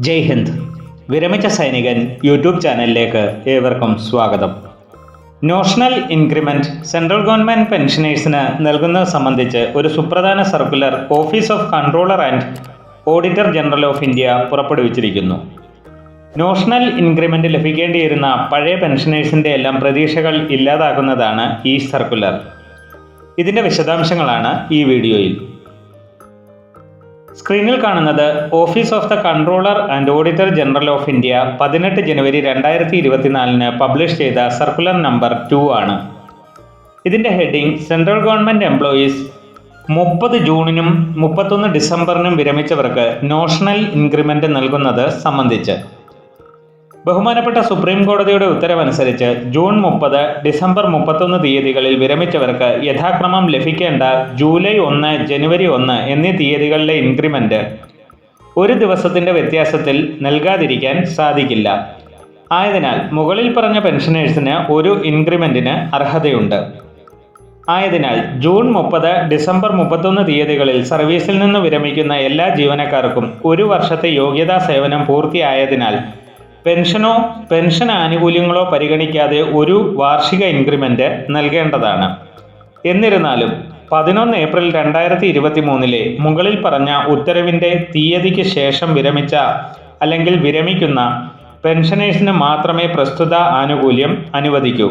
ജയ് ഹിന്ദ്. വിരമിച്ച സൈനികൻ യൂട്യൂബ് ചാനലിലേക്ക് ഏവർക്കും സ്വാഗതം. നോഷണൽ ഇൻക്രിമെന്റ് സെൻട്രൽ ഗവൺമെന്റ് പെൻഷനേഴ്സിന് നൽകുന്നത് സംബന്ധിച്ച് ഒരു സുപ്രധാന circular office of controller and auditor general of India പുറപ്പെടുവിച്ചിരിക്കുന്നു. Notional increment ലഭിക്കേണ്ടിയിരുന്ന പഴയ പെൻഷനേഴ്സിന്റെ എല്ലാം പ്രതീക്ഷകൾ ഇല്ലാതാക്കുന്നതാണ് ഈ സർക്കുലർ. ഇതിന്റെ വിശദാംശങ്ങളാണ് ഈ വീഡിയോയിൽ. സ്ക്രീനിൽ കാണുന്നത് office of the controller and auditor general of India പതിനെട്ട് ജനുവരി രണ്ടായിരത്തി ഇരുപത്തിനാലിന് പബ്ലിഷ് ചെയ്ത സർക്കുലർ നമ്പർ ടു ആണ്. ഇതിന്റെ ഹെഡിങ് സെൻട്രൽ ഗവൺമെന്റ് എംപ്ലോയീസ് മുപ്പത് ജൂണിനും മുപ്പത്തൊന്ന് ഡിസംബറിനും വിരമിച്ചവർക്ക് നോഷണൽ ഇൻക്രിമെന്റ് നൽകുന്നത് സംബന്ധിച്ച്. ബഹുമാനപ്പെട്ട സുപ്രീം കോടതിയുടെ ഉത്തരവനുസരിച്ച് ജൂൺ മുപ്പത് ഡിസംബർ മുപ്പത്തൊന്ന് തീയതികളിൽ വിരമിച്ചവർക്ക് യഥാക്രമം ലഭിക്കേണ്ട ജൂലൈ ഒന്ന് ജനുവരി ഒന്ന് എന്നീ തീയതികളിലെ ഇൻക്രിമെന്റ് ഒരു ദിവസത്തിന്റെ വ്യത്യാസത്തിൽ നൽകാതിരിക്കാൻ സാധിക്കില്ല. ആയതിനാൽ മുകളിൽ പറഞ്ഞ പെൻഷനേഴ്സിന് ഒരു ഇൻക്രിമെന്റിന് അർഹതയുണ്ട്. ആയതിനാൽ ജൂൺ മുപ്പത് ഡിസംബർ മുപ്പത്തൊന്ന് തീയതികളിൽ സർവീസിൽ നിന്ന് വിരമിക്കുന്ന എല്ലാ ജീവനക്കാർക്കും ഒരു വർഷത്തെ യോഗ്യതാ സേവനം പൂർത്തിയായതിനാൽ പെൻഷനോ പെൻഷൻ ആനുകൂല്യങ്ങളോ പരിഗണിക്കാതെ ഒരു വാർഷിക ഇൻക്രിമെന്റ് നൽകേണ്ടതാണ്. എന്നിരുന്നാലും പതിനൊന്ന് ഏപ്രിൽ രണ്ടായിരത്തി ഇരുപത്തി മൂന്നിലെ മുകളിൽ പറഞ്ഞ ഉത്തരവിന്റെ തീയതിക്ക് ശേഷം വിരമിച്ച അല്ലെങ്കിൽ വിരമിക്കുന്ന പെൻഷനേഴ്സിന് മാത്രമേ പ്രസ്തുത ആനുകൂല്യം അനുവദിക്കൂ.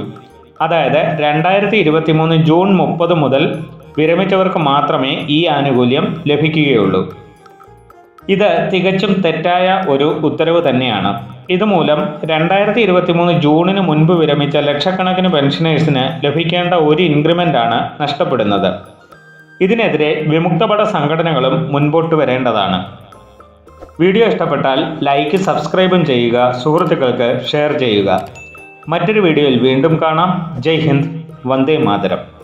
അതായത് രണ്ടായിരത്തി ഇരുപത്തി മൂന്ന് ജൂൺ മുപ്പത് മുതൽ വിരമിച്ചവർക്ക് മാത്രമേ ഈ ആനുകൂല്യം ലഭിക്കുകയുള്ളൂ. ഇത് തികച്ചും തെറ്റായ ഒരു ഉത്തരവ് തന്നെയാണ്. ഇതുമൂലം രണ്ടായിരത്തി ഇരുപത്തി മൂന്ന് ജൂണിന് മുൻപ് വിരമിച്ച ലക്ഷക്കണക്കിന് പെൻഷനേഴ്സിന് ലഭിക്കേണ്ട ഒരു ഇൻക്രിമെന്റ് ആണ് നഷ്ടപ്പെടുന്നത്. ഇതിനെതിരെ വിമുക്തപട സംഘടനകളും മുൻപോട്ട് വരേണ്ടതാണ്. വീഡിയോ ഇഷ്ടപ്പെട്ടാൽ ലൈക്ക് സബ്സ്ക്രൈബും ചെയ്യുക സുഹൃത്തുക്കൾക്ക് ഷെയർ ചെയ്യുക. മറ്റൊരു വീഡിയോയിൽ വീണ്ടും കാണാം. ജയ് ഹിന്ദ്. വന്ദേ മാതരം.